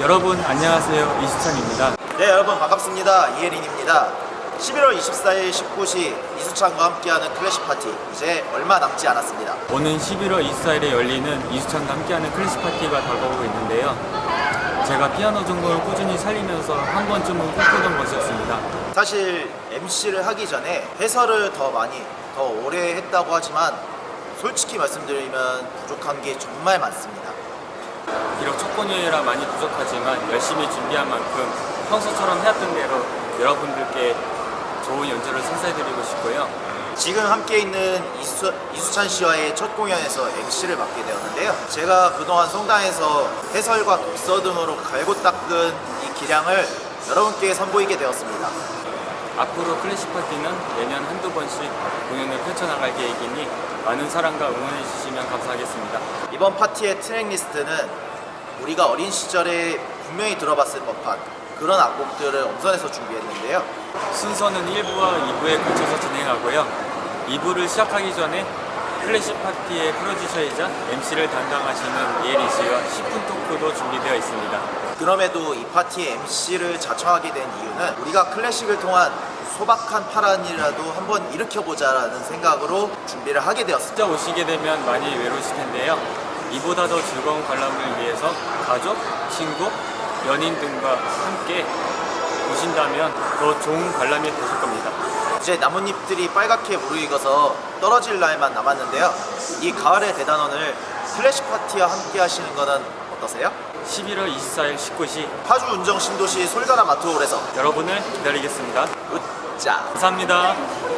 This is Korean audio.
여러분 안녕하세요 이수찬입니다. 네 여러분 반갑습니다 이혜린입니다 11월 24일 19시 이수찬과 함께하는 클래식 파티 이제 얼마 남지 않았습니다 오는 11월 24일에 열리는 이수찬과 함께하는 클래식 파티가 다가오고 있는데요. 제가 피아노 전공을 꾸준히 살리면서 한 번쯤은 꿈꾸던 것이었습니다. 사실 MC를 하기 전에 해설을 더 많이 더 오래 했다고 하지만 솔직히 말씀드리면 부족한 게 정말 많습니다 공연이라 많이 부족하지만 열심히 준비한 만큼 평소처럼 해왔던 대로 여러분들께 좋은 연주를 선사해드리고 싶고요. 지금 함께 있는 이수, 이수찬 씨와의 첫 공연에서 MC를 맡게 되었는데요. 제가 그동안 성당에서 해설과 독서 등으로 갈고 닦은 이 기량을 여러분께 선보이게 되었습니다. 앞으로 클래식 파티는 매년 한두 번씩 공연을 펼쳐나갈 계획이니 많은 사랑과 응원해 주시면 감사하겠습니다. 이번 파티의 트랙 리스트는 우리가 어린 시절에 분명히 들어봤을 법한 그런 악곡들을 엄선해서 준비했는데요. 순서는 1부와 2부에 걸쳐서 진행하고요. 2부를 시작하기 전에 클래식 파티의 프로듀서이자 MC를 담당하시는 이혜리 씨와 10분 토크도 준비되어 있습니다. 그럼에도 이 파티의 MC를 자청하게 된 이유는 우리가 클래식을 통한 소박한 파란이라도 한번 일으켜보자라는 생각으로 준비를 하게 되었습니다. 진짜 오시게 되면 많이 외로우실 텐데요. 이보다 더 즐거운 관람을 위해서 가족, 친구, 연인 등과 함께 오신다면 더 좋은 관람이 되실 겁니다. 이제 나뭇잎들이 빨갛게 무르익어서 떨어질 날만 남았는데요. 이 가을의 대단원을 클래식 파티와 함께 하시는 거는 어떠세요? 11월 24일 19시 파주 운정 신도시 솔가나 마트홀에서 여러분을 기다리겠습니다. 웃자 감사합니다.